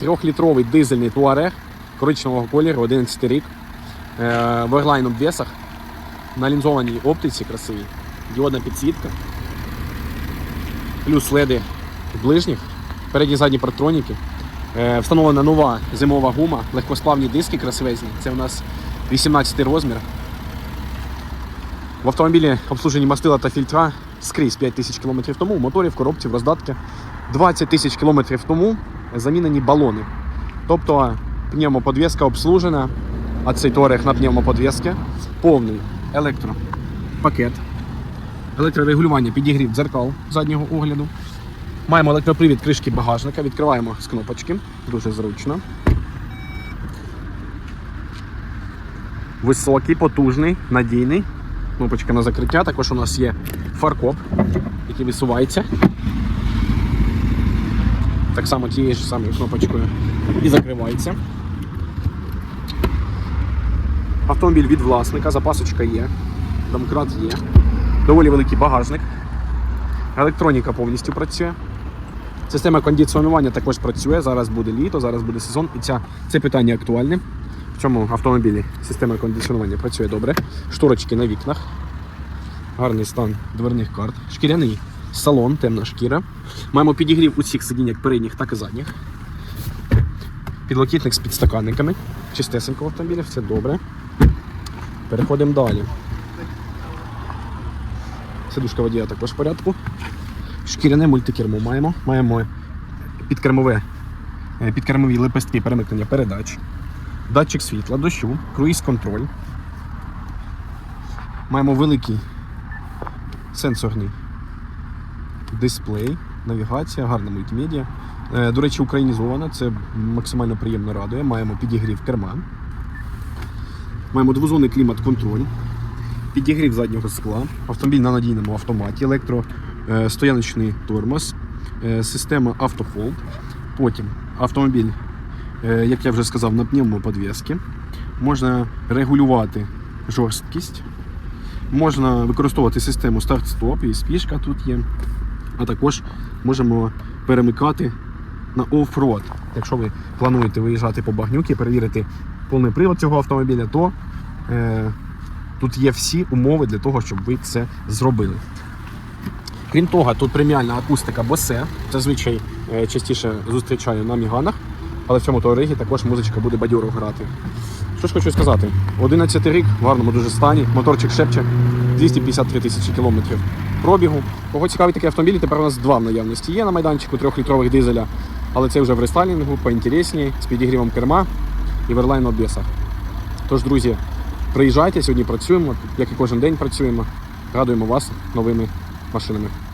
Трьохлітровий дизельний туарег коричневого кольору, 11 рік. Е, в Airline обвесах. На лінзованій оптиці красивій. Діодна підсвітка. Плюс леди ближніх. Передні задні партроніки. Е, встановлена нова зимова гума, легкосплавні диски красивезні. Це у нас 18 розмір. В автомобілі обслужені мастила та фільтра скрізь 5 тисяч км тому, в моторі, в коробці, в роздатки. 20 тисяч км тому замінені балони. Тобто пневмоподвеска обслужена, а цей туарег на пневмоподвески. Повний електропакет, електрорегулювання, підігрів дзеркал заднього огляду. Маємо електропривід кришки багажника, відкриваємо з кнопочки, дуже зручно. Високий, потужний, надійний. Кнопочка на закриття. Також у нас є фаркоп, який висувається. Так само тією ж самою кнопочкою і закривається. Автомобіль від власника, запасочка є, домкрат є. Доволі великий багажник. Електроніка повністю працює. Система кондиціонування також працює. Зараз буде літо, зараз буде сезон, і ця, це питання актуальне. В цьому автомобілі система кондиціонування працює добре. Шторочки на вікнах. Гарний стан дверних карт. Шкіряний салон, темна шкіра. Маємо підігрів усіх сидінь, як передніх, так і задніх. Підлокітник з підстаканниками. Чистесенько в автомобілі, все добре. Переходимо далі. Сидушка водія також в порядку. Шкіряне мультикермо маємо. Маємо підкермове, е, підкермові лепестки перемикнення передач, датчик світла, дощу, круїз-контроль. Маємо великий сенсорний дисплей, навігація, гарна мультимедіа. Е, До речі, українізована, це максимально приємно радує. Маємо підігрів керма. Маємо двозонний клімат-контроль, підігрів заднього скла, автомобіль на надійному автоматі, електростояночний тормоз, е, система автохолд. Потім автомобіль, е, як я вже сказав, на пневмоподвески. Можна регулювати жорсткість, можна використовувати систему старт-стоп, і спішка тут є. А також можемо перемикати на оффроад. Якщо ви плануєте виїжджати по багнюки, перевірити повний привод цього автомобіля, то е, тут є всі умови для того, щоб ви це зробили. Крім того, тут преміальна акустика Bose. Зазвичай е, частіше зустрічаю на Міганах, але в цьому Touareg також музичка буде бадьоро грати. Що ж хочу сказати, 11 рік в гарному дуже стані, моторчик шепче, 253 тисячі кілометрів пробігу. Кого цікавить такий автомобіль, тепер у нас два в наявності є на майданчику трьохлітрових дизеля, але це вже в рестайлінгу, поінтересні, з підігрівом керма і в Airline обвесах. Тож, друзі, приїжджайте, сьогодні працюємо, як і кожен день працюємо. Радуємо вас новими машинами.